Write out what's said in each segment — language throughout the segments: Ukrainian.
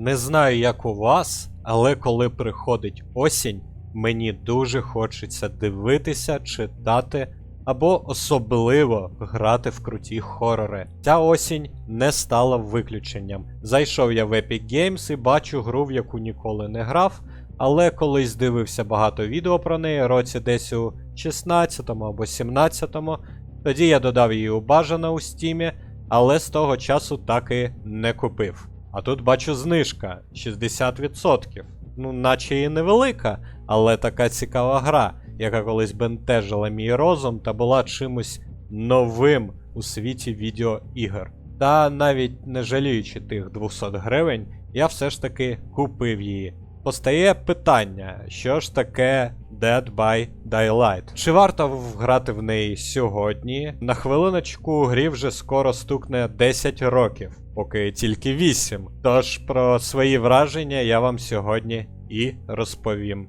Не знаю, як у вас, але коли приходить осінь, мені дуже хочеться дивитися, читати або особливо грати в круті хорори. Ця осінь не стала виключенням. Зайшов я в Epic Games і бачу гру, в яку ніколи не грав, але колись дивився багато відео про неї, році десь у 16-му або 17-му. Тоді я додав її у бажано у стімі, але з того часу так і не купив. А тут бачу знижка 60%. Ну, наче і невелика, але така цікава гра, яка колись бентежила мій розум та була чимось новим у світі відеоігр. Та навіть не жаліючи тих 200 гривень, я все ж таки купив її. Постає питання, що ж таке Dead by Daylight? Чи варто грати в неї сьогодні? На хвилиночку грі вже скоро стукне 10 років, поки тільки 8. Тож про свої враження я вам сьогодні і розповім.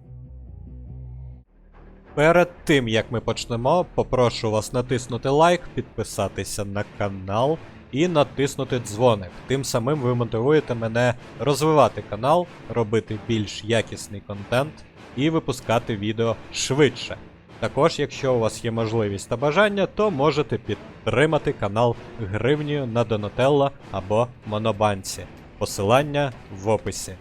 Перед тим як ми почнемо, попрошу вас натиснути лайк, підписатися на канал і натиснути дзвоник. Тим самим ви мотивуєте мене розвивати канал, робити більш якісний контент і випускати відео швидше. Також, якщо у вас є можливість та бажання, то можете підтримати канал гривнею на Донателло або Монобанці. Посилання в описі.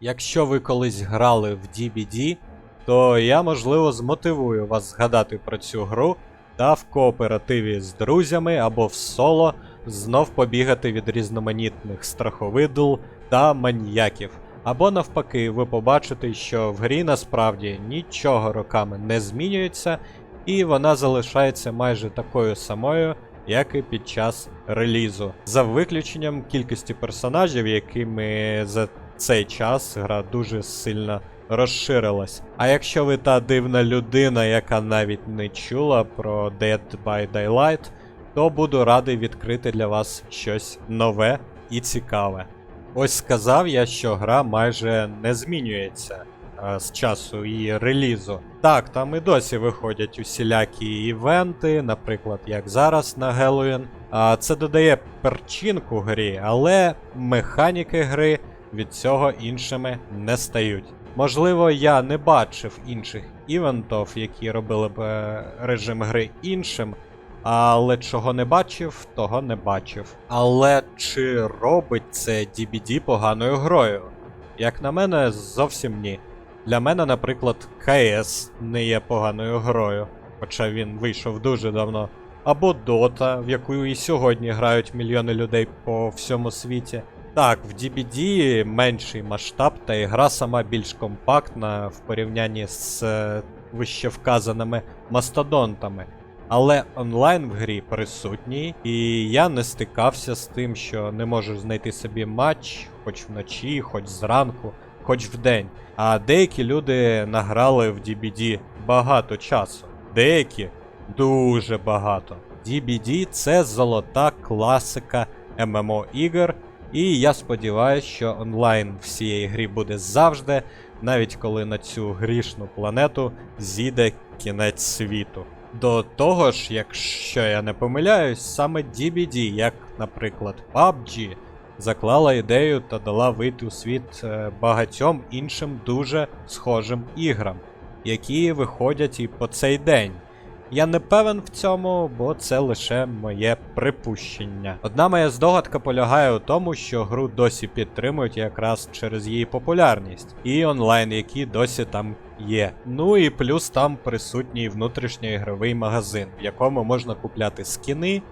Якщо ви колись грали в DBD, то я можливо змотивую вас згадати про цю гру та в кооперативі з друзями або в соло знов побігати від різноманітних страховидл та маньяків. Або навпаки, ви побачите, що в грі насправді нічого роками не змінюється, і вона залишається майже такою самою, як і під час релізу, за виключенням кількості персонажів, якими за цей час гра дуже сильно розширилась. А якщо ви та дивна людина, яка навіть не чула про Dead by Daylight, то буду радий відкрити для вас щось нове і цікаве. Ось сказав я, що гра майже не змінюється е, з часу її релізу. Так, там і досі виходять усілякі івенти, наприклад, як зараз на Геловін. А це додає перчинку грі, але механіки гри від цього іншими не стають. Можливо, я не бачив інших івентів, які робили б е, режим гри іншим, але чого не бачив, того не бачив. Але чи робить це DBD поганою грою? Як на мене, зовсім ні. Для мене, наприклад, КС не є поганою грою, хоча він вийшов дуже давно. Або Dota, в яку і сьогодні грають мільйони людей по всьому світі. Так, в DBD менший масштаб, та і гра сама більш компактна в порівнянні з е, вище вказаними мастодонтами. Але онлайн в грі присутній, і я не стикався з тим, що не можу знайти собі матч, хоч вночі, хоч зранку, хоч вдень. А деякі люди награли в DBD багато часу. Деякі дуже багато. DBD це золота класика ММО ігор. І я сподіваюся, що онлайн в цієї грі буде завжди, навіть коли на цю грішну планету зійде кінець світу. До того ж, якщо я не помиляюсь, саме DBD, як, наприклад, PUBG, заклала ідею та дала вийти у світ е, багатьом іншим дуже схожим іграм, які виходять і по цей день. Я не певен в цьому, бо це лише моє припущення. Одна моя здогадка полягає у тому, що гру досі підтримують якраз через її популярність, і онлайн, який досі там є. Ну і плюс там присутній внутрішньоігровий магазин, в якому можна купляти скіни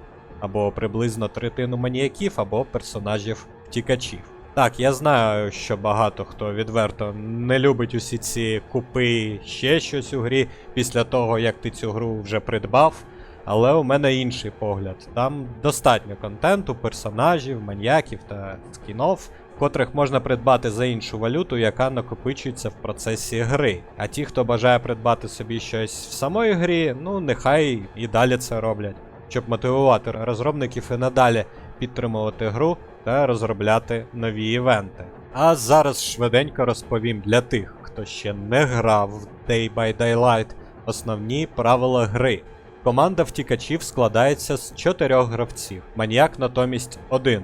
або приблизно третину маніяків, або персонажів втікачів. Так, я знаю, що багато хто відверто не любить усі ці купи ще щось у грі після того, як ти цю гру вже придбав. Але у мене інший погляд. Там достатньо контенту, персонажів, маньяків та скінов, котрих можна придбати за іншу валюту, яка накопичується в процесі гри. А ті, хто бажає придбати собі щось в самої грі, ну нехай і далі це роблять, щоб мотивувати розробників і надалі підтримувати гру та розробляти нові івенти. А зараз швиденько розповім для тих, хто ще не грав в Day by Daylight, основні правила гри. Команда втікачів складається з чотирьох гравців, маніяк натомість один.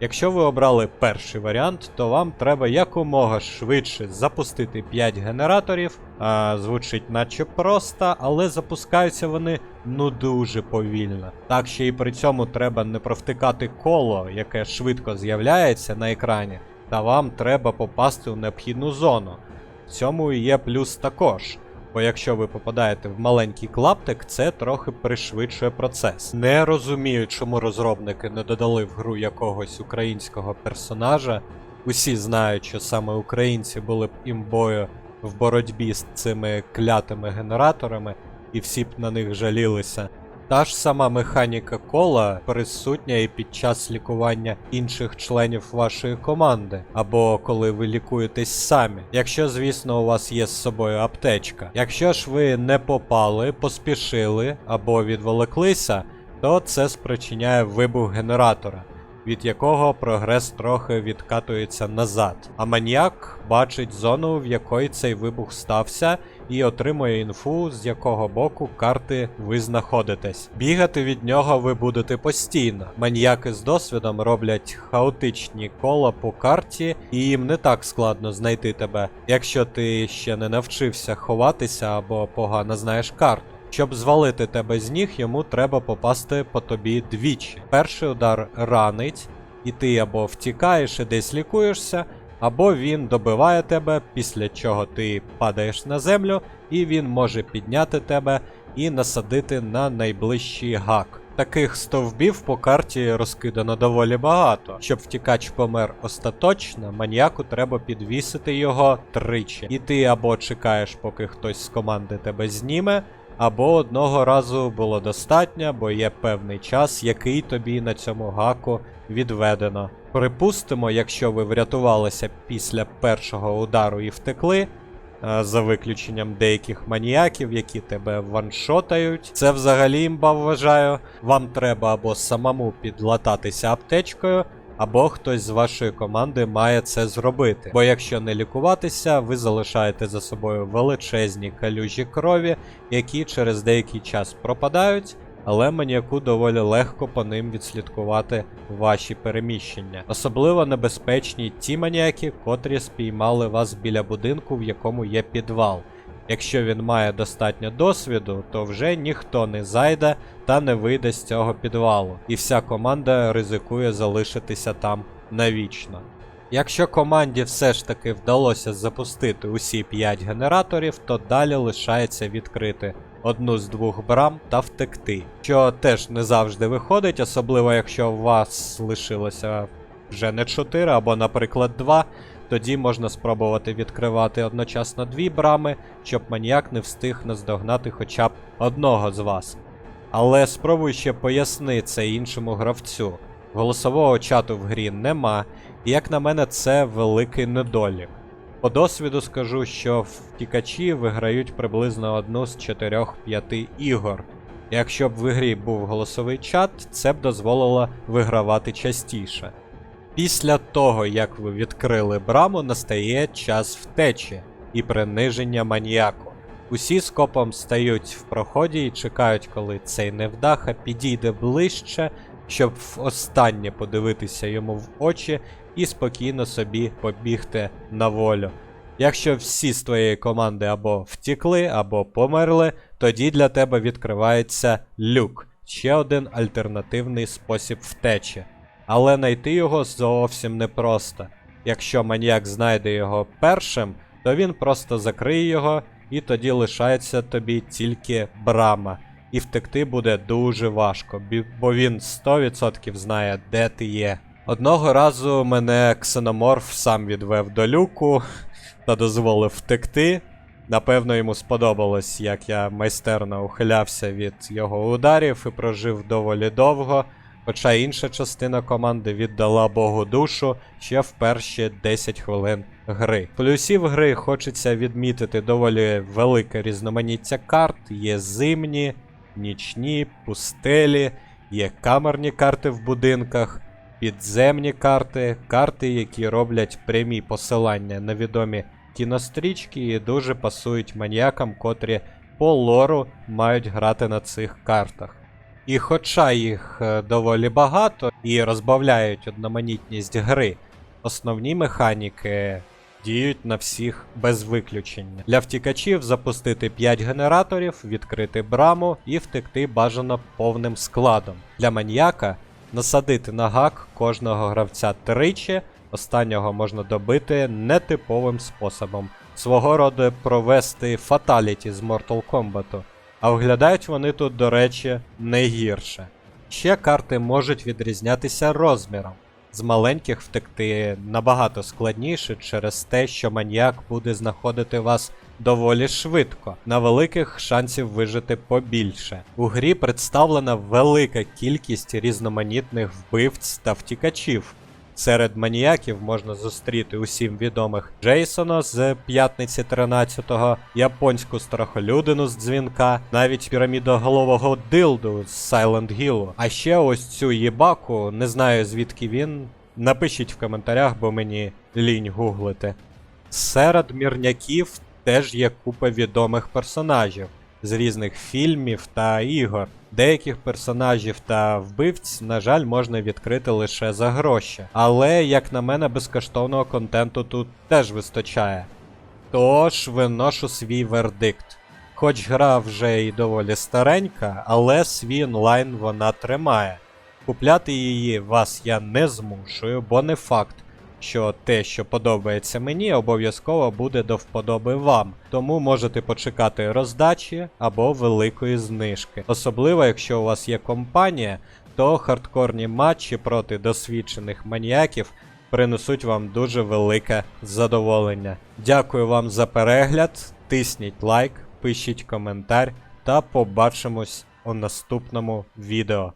Якщо ви обрали перший варіант, то вам треба якомога швидше запустити 5 генераторів. А, звучить наче просто, але запускаються вони ну дуже повільно. Так що і при цьому треба не провтикати коло, яке швидко з'являється на екрані, та вам треба попасти у необхідну зону. В цьому є плюс також. Бо якщо ви попадаєте в маленький клаптик, це трохи пришвидшує процес. Не розумію, чому розробники не додали в гру якогось українського персонажа. Усі знають, що саме українці були б імбою в боротьбі з цими клятими генераторами, і всі б на них жалілися. Та ж сама механіка кола присутня і під час лікування інших членів вашої команди, або коли ви лікуєтесь самі. Якщо, звісно, у вас є з собою аптечка. Якщо ж ви не попали, поспішили або відволеклися, то це спричиняє вибух генератора. Від якого прогрес трохи відкатується назад. А маніяк бачить зону, в якої цей вибух стався, і отримує інфу, з якого боку карти ви знаходитесь. Бігати від нього ви будете постійно. Маніяки з досвідом роблять хаотичні кола по карті, і їм не так складно знайти тебе, якщо ти ще не навчився ховатися або погано знаєш карту. Щоб звалити тебе з ніг, йому треба попасти по тобі двічі. Перший удар ранить, і ти або втікаєш і десь лікуєшся, або він добиває тебе, після чого ти падаєш на землю, і він може підняти тебе і насадити на найближчий гак. Таких стовбів по карті розкидано доволі багато. Щоб втікач помер остаточно, маніяку треба підвісити його тричі. І ти або чекаєш, поки хтось з команди тебе зніме, або одного разу було достатньо, бо є певний час, який тобі на цьому гаку відведено. Припустимо, якщо ви врятувалися після першого удару і втекли, е, за виключенням деяких маніяків, які тебе ваншотають. Це взагалі імба вважаю. Вам треба або самому підлататися аптечкою, або хтось з вашої команди має це зробити. Бо якщо не лікуватися, ви залишаєте за собою величезні калюжі крові, які через деякий час пропадають. Але маніяку доволі легко по ним відслідкувати ваші переміщення. Особливо небезпечні ті маніяки, котрі спіймали вас біля будинку, в якому є підвал. Якщо він має достатньо досвіду, то вже ніхто не зайде та не вийде з цього підвалу, і вся команда ризикує залишитися там навічно. Якщо команді все ж таки вдалося запустити усі 5 генераторів, то далі лишається відкрити одну з двох брам та втекти, що теж не завжди виходить, особливо якщо у вас лишилося вже не 4 або, наприклад, 2, тоді можна спробувати відкривати одночасно дві брами, щоб маніяк не встиг наздогнати хоча б одного з вас. Але спробуй ще поясни це іншому гравцю. Голосового чату в грі нема, і як на мене, це великий недолік. По досвіду скажу, що втікачі виграють приблизно одну з 4-5 ігор. Якщо б в ігрі був голосовий чат, це б дозволило вигравати частіше. Після того, як ви відкрили браму, настає час втечі і приниження маніяку. Усі скопом стають в проході і чекають, коли цей невдаха підійде ближче, щоб останнє подивитися йому в очі і спокійно собі побігти на волю. Якщо всі з твоєї команди або втікли, або померли, тоді для тебе відкривається люк ще один альтернативний спосіб втечі. Але знайти його зовсім непросто. Якщо маніяк знайде його першим, то він просто закриє його, і тоді лишається тобі тільки брама. І втекти буде дуже важко, бо він 100% знає, де ти є. Одного разу мене ксеноморф сам відвев до люку та дозволив втекти. Напевно, йому сподобалось, як я майстерно ухилявся від його ударів і прожив доволі довго. Хоча інша частина команди віддала Богу душу ще в перші 10 хвилин гри. Плюсів гри хочеться відмітити доволі велике різноманіття карт. Є зимні, нічні, пустелі, є камерні карти в будинках, підземні карти, карти, які роблять прямі посилання на відомі кінострічки і дуже пасують маніякам, котрі по лору мають грати на цих картах. І хоча їх е, доволі багато і розбавляють одноманітність гри, основні механіки діють на всіх без виключення. Для втікачів запустити 5 генераторів, відкрити браму і втекти бажано повним складом. Для маньяка насадити на гак кожного гравця тричі, останнього можна добити нетиповим способом. Свого роду провести фаталіті з Mortal Kombat. А виглядають вони тут, до речі, не гірше. Ще карти можуть відрізнятися розміром. З маленьких втекти набагато складніше через те, що маніяк буде знаходити вас доволі швидко. На великих шансів вижити побільше. У грі представлена велика кількість різноманітних вбивць та втікачів. Серед маніяків можна зустріти усім відомих Джейсона з п'ятниці 13-го, японську страхолюдину з дзвінка, навіть пірамідоголового дилду з Silent Hill. А ще ось цю їбаку, не знаю звідки він. Напишіть в коментарях, бо мені лінь гуглити. Серед мірняків теж є купа відомих персонажів з різних фільмів та ігор. Деяких персонажів та вбивць, на жаль, можна відкрити лише за гроші. Але, як на мене, безкоштовного контенту тут теж вистачає. Тож виношу свій вердикт. Хоч гра вже і доволі старенька, але свій онлайн вона тримає. Купляти її вас я не змушую, бо не факт, що те, що подобається мені, обов'язково буде до вподоби вам. Тому можете почекати роздачі або великої знижки. Особливо, якщо у вас є компанія, то хардкорні матчі проти досвідчених маніяків принесуть вам дуже велике задоволення. Дякую вам за перегляд, тисніть лайк, пишіть коментар та побачимось у наступному відео.